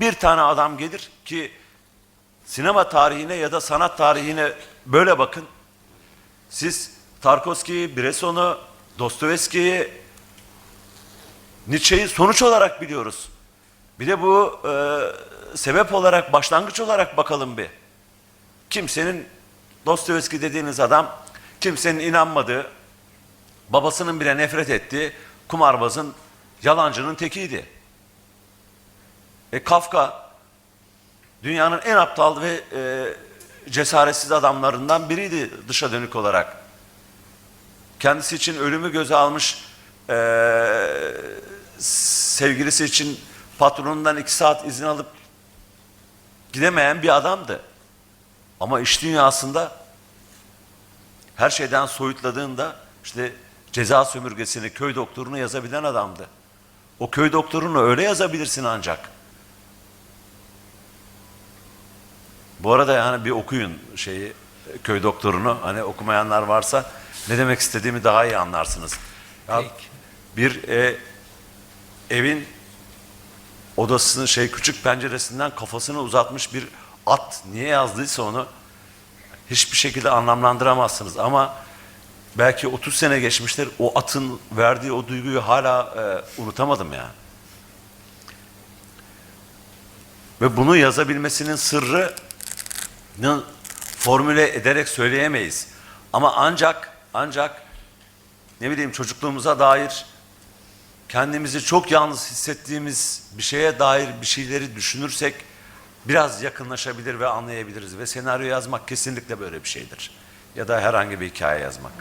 bir tane adam gelir ki sinema tarihine ya da sanat tarihine böyle bakın. Siz Tarkovski'yi, Bresson'u, Dostoyevski'yi, Nietzsche'yi sonuç olarak biliyoruz. Bir de bu e, sebep olarak, başlangıç olarak bakalım bir. Kimsenin Dostoyevski dediğiniz adam, kimsenin inanmadığı, babasının bile nefret ettiği kumarbazın, yalancının tekiydi. E Kafka dünyanın en aptal ve e, cesaretsiz adamlarından biriydi dışa dönük olarak. Kendisi için ölümü göze almış, e, sevgilisi için patronundan iki saat izin alıp gidemeyen bir adamdı. Ama iş dünyasında her şeyden soyutladığında işte ceza sömürgesini, köy doktorunu yazabilen adamdı. O köy doktorunu öyle yazabilirsin ancak. Bu arada yani bir okuyun şeyi köy doktorunu. Hani okumayanlar varsa ne demek istediğimi daha iyi anlarsınız. Ya bir e, evin odasının şey küçük penceresinden kafasını uzatmış bir at niye yazdıysa onu hiçbir şekilde anlamlandıramazsınız ama belki 30 sene geçmiştir o atın verdiği o duyguyu hala e, unutamadım yani. Ve bunu yazabilmesinin sırrını formüle ederek söyleyemeyiz. Ama ancak ancak ne bileyim çocukluğumuza dair kendimizi çok yalnız hissettiğimiz bir şeye dair bir şeyleri düşünürsek biraz yakınlaşabilir ve anlayabiliriz. Ve senaryo yazmak kesinlikle böyle bir şeydir. Ya da herhangi bir hikaye yazmak.